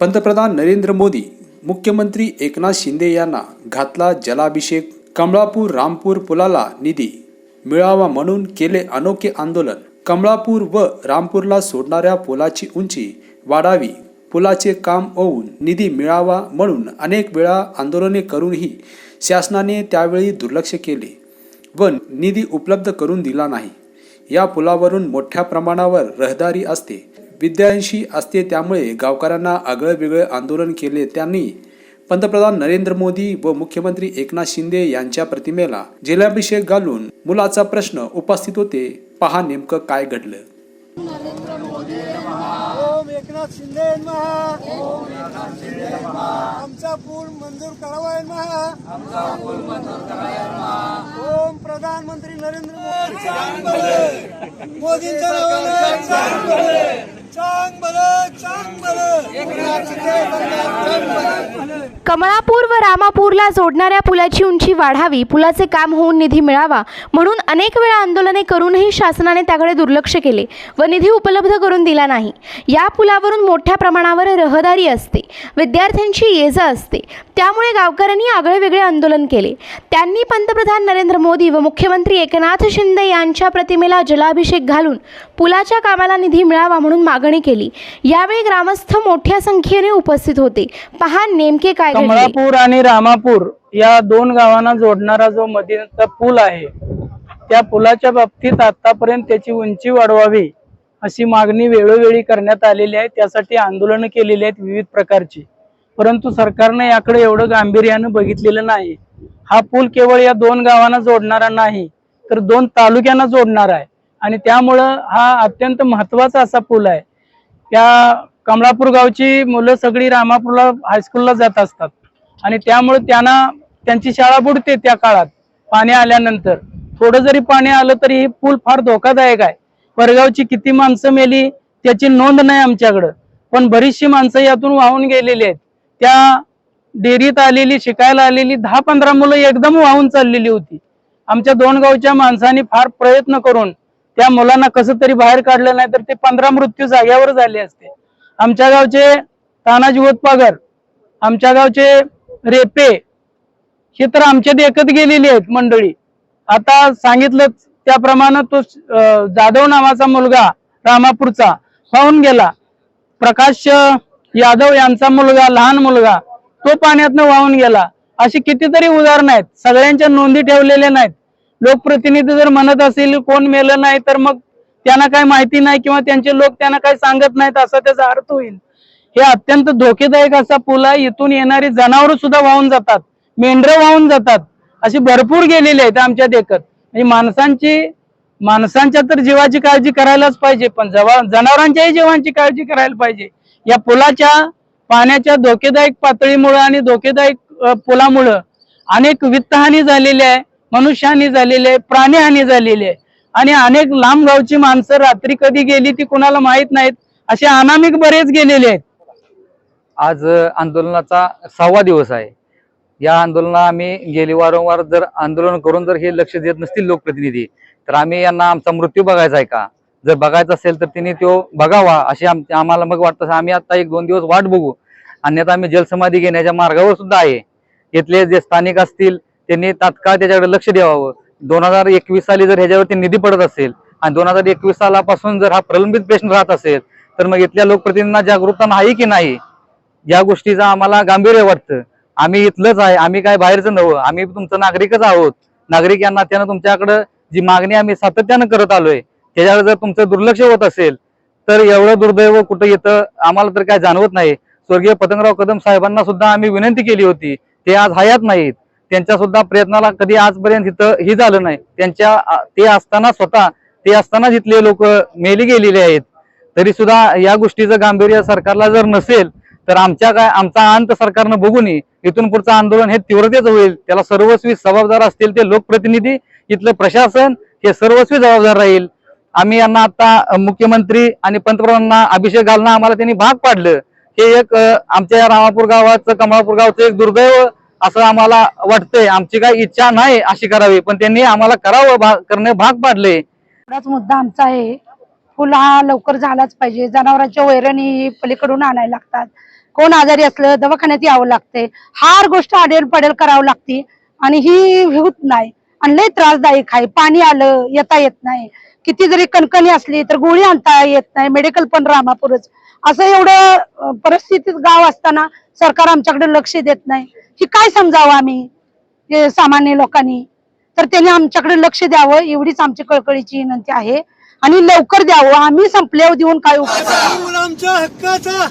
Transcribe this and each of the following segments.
पंतप्रधान नरेंद्र मोदी मुख्यमंत्री एकनाथ शिंदे यांना घातला जलाभिषेक कमळापूर रामपूर पुलाला निधी मिळावा म्हणून केले अनोखे आंदोलन. कमळापूर व रामपूरला सोडणाऱ्या पुलाची उंची वाढावी पुलाचे काम होऊन निधी मिळावा म्हणून अनेक वेळा आंदोलने करूनही शासनाने त्यावेळी दुर्लक्ष केले व निधी उपलब्ध करून दिला नाही. या पुलावरून मोठ्या प्रमाणावर रहदारी असते. विद्यार्थी असते त्यामुळे गावकऱ्यांना आगळं वेगळं आंदोलन केले त्यांनी. पंतप्रधान नरेंद्र मोदी व मुख्यमंत्री एकनाथ शिंदे यांच्या प्रतिमेला जलाभिषेक घालून मुलाचा प्रश्न उपस्थित होते. पहा नेमकं काय घडलं. ओम एकनाथ शिंदे महा आमचा पूल मंजूर करावा महा ओम प्रधानमंत्री नरेंद्र मोदी मोदींच्या कमळापूर व रामापूरला जोडणाऱ्या पुलाची उंची वाढावी पुलाचे काम होऊन निधी मिळावा म्हणून अनेक वेळा आंदोलने करूनही शासनाने त्याकडे दुर्लक्ष केले व निधी उपलब्ध करून दिला नाही. या पुलावरून मोठ्या प्रमाणावर रहदारी असते विद्यार्थ्यांची ये जा असते. त्यामुळे गावकऱ्यांनी आगळेवेगळे आंदोलन केले. त्यांनी पंतप्रधान नरेंद्र मोदी व मुख्यमंत्री एकनाथ शिंदे यांच्या प्रतिमेला जलाभिषेक घालून पुलाच्या कामाला निधी मिळावा म्हणून मागणी केली. यावेळी ग्रामस्थ मोठ्या संख्येने उपस्थित होते. पहा नेमके काय कमळापूर आणि रामापूर या दोन गावांना जोडणारा जो मदीनाचा पूल आहे त्या पुलाच्या बाबतीत आतापर्यंत त्याची उंची वाढवावी अशी मागणी वेळोवेळी करण्यात आलेली आहे. त्यासाठी आंदोलनं केलेली आहेत विविध प्रकारची. परंतु सरकारने याकडे एवढं गांभीर्यानं बघितलेलं नाही. हा पूल केवळ या दोन गावांना जोडणारा नाही तर दोन तालुक्यांना जोडणारा आहे. आणि त्यामुळं हा अत्यंत महत्त्वाचा असा पूल आहे. त्या कमळापूर गावची मुलं सगळी रामापूरला हायस्कूलला जात असतात. आणि त्यामुळे त्यांना त्यांची शाळा बुडते त्या काळात पाणी आल्यानंतर. थोडं जरी पाणी आलं तरी हे पूल फार धोकादायक आहे. परगावची किती माणसं मेली त्याची नोंद नाही आमच्याकडं. पण बरीचशी माणसं यातून वाहून गेलेली आहेत. त्या डेअरीत आलेली शिकायला आलेली दहा पंधरा मुलं एकदम वाहून चाललेली होती. आमच्या दोन गावच्या माणसांनी फार प्रयत्न करून त्या मुलांना कसं तरी बाहेर काढलं नाही तर ते पंधरा मृत्यू जाग्यावर झाले असते. आमच्या गावचे तानाजी होतपागर आमच्या गावचे रेपे हे तर आमच्या देखत गेलेली आहेत मंडळी. आता सांगितलं त्याप्रमाणे तो जाधव नावाचा मुलगा रामापूरचा पाहून गेला. प्रकाश यादव यांचा मुलगा लहान मुलगा तो पाण्यातनं वाहून गेला. अशी कितीतरी उदाहरणं आहेत. सगळ्यांच्या नोंदी ठेवलेल्या नाहीत. लोकप्रतिनिधी जर म्हणत असेल कोण मेलं नाही तर मग त्यांना काय माहिती नाही किंवा त्यांचे लोक त्यांना काय सांगत नाहीत असा त्याचा अर्थ होईल. हे अत्यंत धोकेदायक असा पूल आहे. इथून येणारी जनावर सुद्धा वाहून जातात. मेंढरं वाहून जातात. अशी भरपूर गेलेली आहेत आमच्या देखत. म्हणजे माणसांची माणसांच्या तर जीवाची काळजी करायलाच पाहिजे पण जवा जनावरांच्याही जीवांची काळजी करायला पाहिजे. या पुलाच्या पाण्याच्या धोकेदायक पातळीमुळे आणि धोकेदायक पुलामुळं अनेक वित्तहानी झालेली आहे. मनुष्यहानी झालेली आहे प्राणीहानी झालेली आहे. आणि अनेक लांब गावची माणसं रात्री कधी गेली ती कुणाला माहीत नाहीत असे अनामिक बरेच गेलेले आहेत. आज आंदोलनाचा सहावा दिवस आहे. या आंदोलना आम्ही गेली वारंवार जर आंदोलन करून जर हे लक्ष देत नसतील लोकप्रतिनिधी तर आम्ही यांना आमचा मृत्यू बघायचा आहे का? जर बघायचा असेल तर तिने तो बघावा अशी आम आम्हाला मग वाटतं आम्ही आता एक दोन दिवस वाट बघू. अन्यथा आम्ही जलसमाधी घेण्याच्या मार्गावर सुद्धा आहे. इथले जे स्थानिक असतील त्यांनी तात्काळ त्याच्याकडे लक्ष द्यावं. दोन हजार एकवीस साली जर ह्याच्यावरती निधी पडत असेल आणि दोन हजार एकवीस सालापासून जर हा प्रलंबित पेशंट राहत असेल तर मग इथल्या लोकप्रतिनिधींना जागरूकता नाही की नाही? या गोष्टीचा आम्हाला गांभीर्य वाटतं. आम्ही इथलंच आहे आम्ही काय बाहेरचं नव्हतं आम्ही तुमचं नागरिकच आहोत. नागरिक या नात्यानं तुमच्याकडं जी मागणी आम्ही सातत्यानं करत आलोय त्याच्याकडे जर तुमचं दुर्लक्ष होत असेल तर एवढं दुर्दैव कुठं येतं आम्हाला तर काय जाणवत नाही. स्वर्गीय पतंगराव कदम साहेबांना सुद्धा आम्ही विनंती केली होती. ते आज हयात नाहीत. त्यांच्या सुद्धा प्रयत्नाला कधी आजपर्यंत इथं ही झालं नाही. त्यांच्या ते असताना स्वतः ते असताना जिथले लोक मेली गेलेले आहेत तरी सुद्धा या गोष्टीचं गांभीर्य सरकारला जर नसेल तर आमच्या काय आमचा अंत सरकारनं बघून इथून पुढचं आंदोलन हे तीव्रतेच होईल. त्याला सर्वस्वी जबाबदार असतील ते लोकप्रतिनिधी इथलं प्रशासन हे सर्वस्वी जबाबदार राहील. आम्ही यांना आता मुख्यमंत्री आणि पंतप्रधानांना अभिषेक घालणं आम्हाला त्यांनी भाग पाडलं. हे एक आमच्या या रामापूर गावाचं कमळापूर गावचं एक दुर्दैव असं आम्हाला वाटतंय. आमची काही इच्छा नाही अशी करावी पण त्यांनी आम्हाला करावं करणे भाग पाडले. एवढाच मुद्दा आमचा आहे. फुल हा लवकर झालाच पाहिजे. जनावरांच्या वैरणी पलीकडून आणायला लागतात. कोण आजारी असलं दवाखान्यात यावं लागते हार गोष्ट आडेल पडेल करावं लागते आणि ही होत नाही. आणि लय त्रासदायक आहे. पाणी आलं येता येत नाही. किती जरी कणकणी असली तर गोळी आणता येत नाही मेडिकल पण रामापूरच. असं एवढं परिस्थितीत गाव असताना सरकार आमच्याकडे लक्ष देत नाही. ही काय समजावं आम्ही? सामान्य लोकांनी. तर त्यांनी आमच्याकडे लक्ष द्यावं एवढीच आमची कळकळीची विनंती आहे. आणि लवकर द्यावं आम्ही संपल्यावर देऊन काय आमच्या हक्काचा.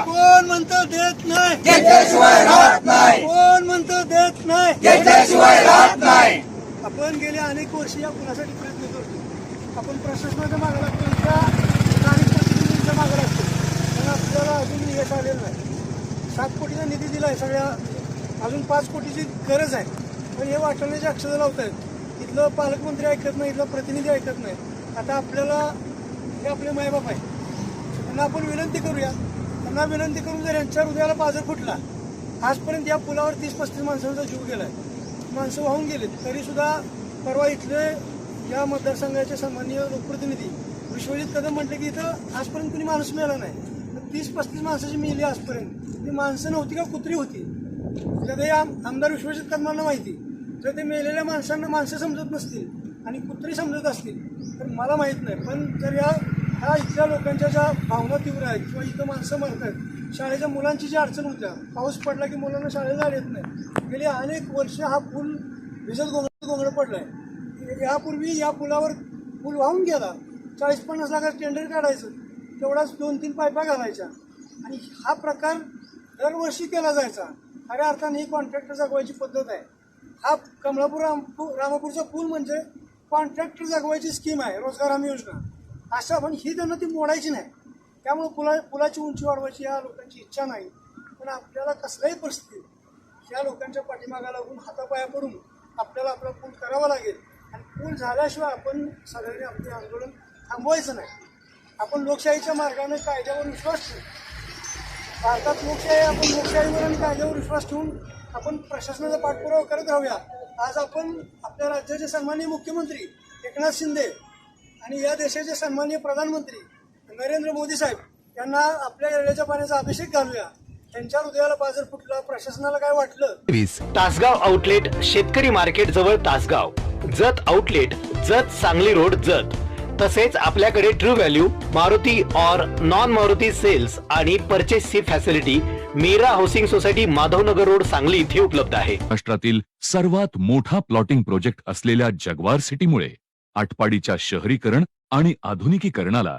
कोण म्हणतं देत नाही? कोण म्हणतं देत नाही. आपण गेले अनेक वर्ष या पुलासाठी प्रयत्न करतो. आपण प्रशासनाच्या मागे लागतो इथल्या स्थानिक प्रतिनिधींच्या मागे लागतो. पण आपल्याला अजून यश आलेलं नाही. सात कोटीचा निधी दिला आहे सगळ्या अजून पाच कोटीची गरज आहे. पण हे वाटण्याची अक्षर लावत आहेत इथलं पालकमंत्री ऐकत नाही इथलं प्रतिनिधी ऐकत नाही. आता आपल्याला हे आपले मायबाप आहे त्यांना आपण विनंती करूया. त्यांना विनंती करून जर यांच्या हृदयाला बाजार फुटला आजपर्यंत या पुलावर तीस पस्तीस माणसांचा जीव गेला आहे माणसं वाहून गेलेत. तरी सुद्धा परवा इथले या मतदारसंघाचे सन्मान्य लोकप्रतिनिधी विश्वजित कदम म्हटले की इथं आजपर्यंत कुणी माणूस मिळाला नाही. तर तीस पस्तीस माणसाची मिळली आजपर्यंत. ती माणसं नव्हती का कुत्री होती? तर हे आम- आमदार विश्वजित कदमांना माहिती. जर ते मेलेल्या माणसांना माणसं समजत नसतील आणि कुत्री समजत असतील तर मला माहीत नाही. पण जर या ह्या इथल्या लोकांच्या ज्या भावना तीव्र आहेत किंवा इथं माणसं मरत आहेत शाळेच्या मुलांची जी अडचण होत्या पाऊस पडला की मुलांना शाळेला जाड येत नाही. गेली अनेक वर्ष हा पूल भिजत गोंगळ गोंगळ आहे यापूर्वी या पुलावर पूल वाहून गेला. चाळीस पन्नास लाखात टेंडर काढायचं. तेवढाच दोन तीन पायपा घालायच्या. आणि हा प्रकार दरवर्षी केला जायचा. खऱ्या अर्थाने ही कॉन्ट्रॅक्टर जगवायची पद्धत आहे. हा कमलापूर रामपूर रामापूरचा पूल म्हणजे कॉन्ट्रॅक्टर जगवायची स्कीम आहे रोजगार हमी योजना. अशा पण ही त्यांना ती मोडायची नाही. त्यामुळे पुला पुलाची उंची वाढवायची या लोकांची इच्छा नाही. पण आपल्याला कसल्याही परिस्थितीत या लोकांच्या पाठीमागा लागून हातापाया पडून आपल्याला आपला पूल करावा लागेल. आणि पूल झाल्याशिवाय आपण सगळ्यांनी आपले आंदोलन थांबवायचं नाही. आपण लोकशाहीच्या मार्गाने कायद्यावर विश्वास ठेवू. भारतात लोकशाही आपण लोकशाहीवर आणि कायद्यावर विश्वास ठेवून आपण प्रशासनाचा पाठपुरावा करत राहूया. आज आपण आपल्या राज्याचे सन्माननीय मुख्यमंत्री एकनाथ शिंदे आणि या देशाचे सन्माननीय प्रधानमंत्री नरेंद्र मोदी साहेब यांना आपल्या येण्याच्या पाण्याचा अभिषेक घालूया. त्यांच्या हृदयाला बाजार फुटला प्रशासनाला काय वाटलं? तासगाव आउटलेट शेतकरी मार्केट जवळ Tasgaon. Jat outlet Jat Sangli road Jat. तसेच आपल्याकडे true value Maruti or non Maruti sales आणि परचेसची facility Meera housing society Madhavnagar road Sangli इथे उपलब्ध आहे. महाराष्ट्रातील सर्वात मोठा प्लॉटिंग प्रोजेक्ट असलेल्या जगवार सिटीमुळे आटपाडीच्या शहरीकरण आणि आधुनिकीकरणाला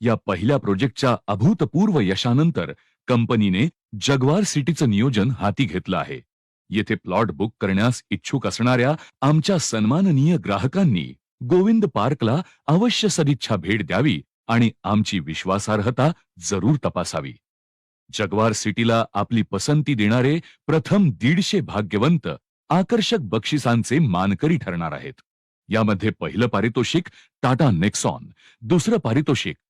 या पहिल्या प्रोजेक्टच्या अभूतपूर्व यशानंतर कंपनीने जगवार सिटीचं नियोजन हाती घेतलं आहे. येथे प्लॉट बुक करण्यास इच्छुक असणाऱ्या आमच्या सन्माननीय ग्राहकांनी गोविंद पार्कला अवश्य सदिच्छा भेट द्यावी आणि आमची विश्वासार्हता जरूर तपासावी. जगवार सिटीला आपली पसंती देणारे प्रथम दीडशे भाग्यवंत आकर्षक बक्षिसांचे मानकरी ठरणार आहेत. यामध्ये पहिलं पारितोषिक टाटा नेक्सॉन दुसरं पारितोषिक